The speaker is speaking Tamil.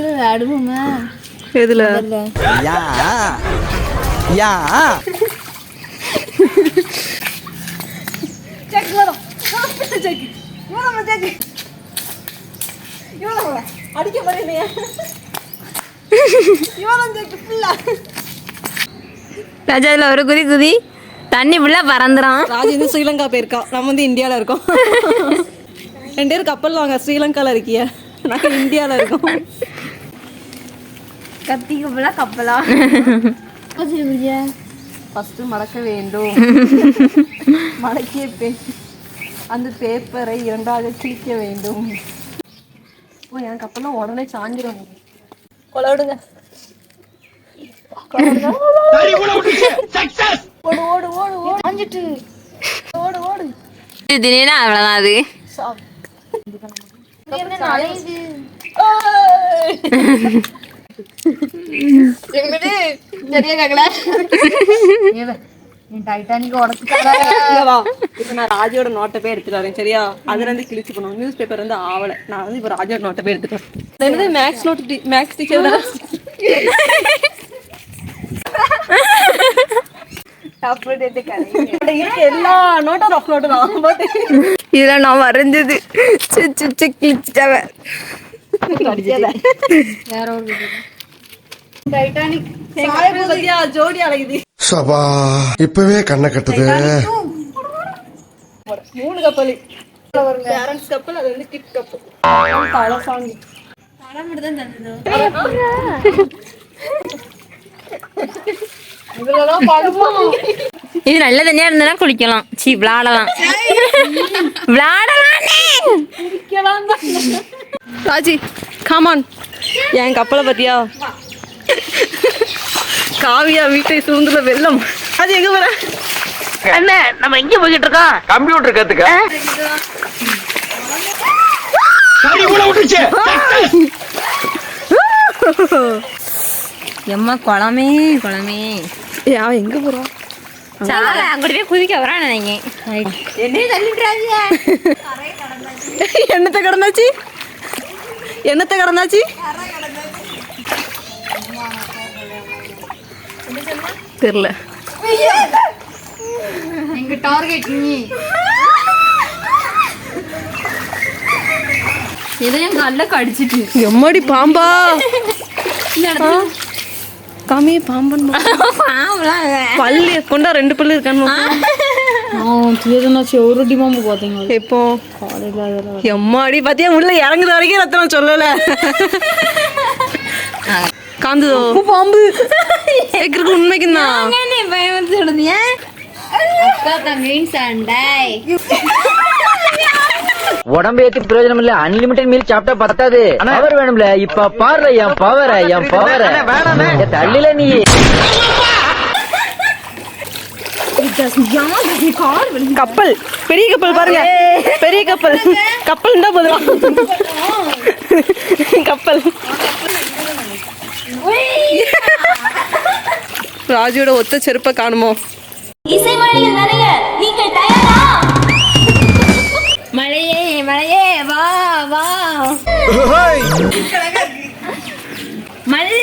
இதுல விளையாடுவோமா எதுல? யா. யா. செக் வரும். செக் இவ்வளோ செக் இவ்வளோ அடிக்க போறேன் இவ்வளோ செக் ஃபுல்லா ராஜா இதுல ஒரு குதி குதி. தண்ணி ஃபுல்லா பறந்துடும் ராஜி வந்து ஸ்ரீலங்கா போயிருக்கா. நம்ம வந்து இந்தியாவில் இருக்கோம். ரெண்டு பேரும் கப்பல் வாங்க ஸ்ரீலங்காவில் இருக்கிய. நாங்கள் இந்தியாவில் இருக்கோம். கத்திக்கு ஃபுல்லா கப்பலா ஃபஸ்ட்டு மடக்க வேண்டும். மடக்கிய பே அந்த பேப்பரை இரண்டாவது கிழிக்க வேண்டும். ஓ என் கப்பல்லாம் உடனே சாஞ்சிரும். கொலவிடுங்க ஓடு ஓடு ஓடு ஓடு. சாஞ்சிட்டு. ஓடு ஓடு. திடீர்னு அவ்வளவுதான் அது. டைட்டானிக். இப்ப நான் ராஜோட நோட்டை போய் எடுத்துட்டு வரேன் சரியா? அதுல இருந்து கிழிச்சு போனோம் நியூஸ் பேப்பர் வந்து ஆவல. நான் வந்து இப்ப ராஜோட நோட்டை போய் எடுத்துட்டு என்னது மேக்ஸ் நோட் மேக்ஸ் டீச்சர் எல்லா நோட்டும் ரஃப் நோட்டு தான். இதுல நான் வரைஞ்சது. கிழிச்சிட்டாவ வேற ஒரு டைட்டானிக் பத்தியா ஜோடி அழகுது சபா இப்பவே கண்ணை கட்டுது மூணு கப்பல் பேரண்ட்ஸ் கப்பல் அது வந்து கிட் கப்பல் தலை இது நல்ல தண்ணியா இருந்தா குளிக்கலாம் சீ விளாடலாம் விளாடலானே ராஜி காமான் என் கப்பலை பத்தியா? காவியா வீட்டை சூழ்ந்துள்ள வெள்ளம். அது எங்க போற? கம்ப்யூட்டர் கத்துக்க. சரி கூட விட்டுச்சு எம்மா குளமே குளமே அவன் எங்க போறான்? சால அங்கிட்டு குதிக்க வரான் என்ன என்னத்தை கடந்தாச்சு? என்னத்தை கடந்தாச்சு? தெரியல எங்க டார்கெட் நீ. ஏதோ என் கல்ல கடிச்சிட்டு எம்மாடி பாம்பா? காமி பாம்பன் பாவலாம் பல்லு கொண்டா ரெண்டு பல்லு இருக்கான்னு செவரொட்டி பாம்பு பாத்தீங்க எப்போ? எம்மாடி பாத்தியா உள்ள இறங்குற வரைக்கும் ரத்தனம் சொல்லல. காந்துதோ? பாம்பு. தான் சொல்லுங்க அக்கா சண்டை உடம்பு ஏத்தி பிரயோஜனம் இல்ல அன்லிமிட்டட் மீல் சாப்பிட்டா பத்தாது. பவர் வேணும்ல. இப்ப பாரு என் பவர என் பவர தள்ளில நீ. கப்பல். பெரிய கப்பல் பாருங்க. பெரிய கப்பல். கப்பல் தான் போதும்? கப்பல். ராஜுவோட ஒத்த செருப்பை காணுமோ? மழையே மழையே வா வா. மல்லி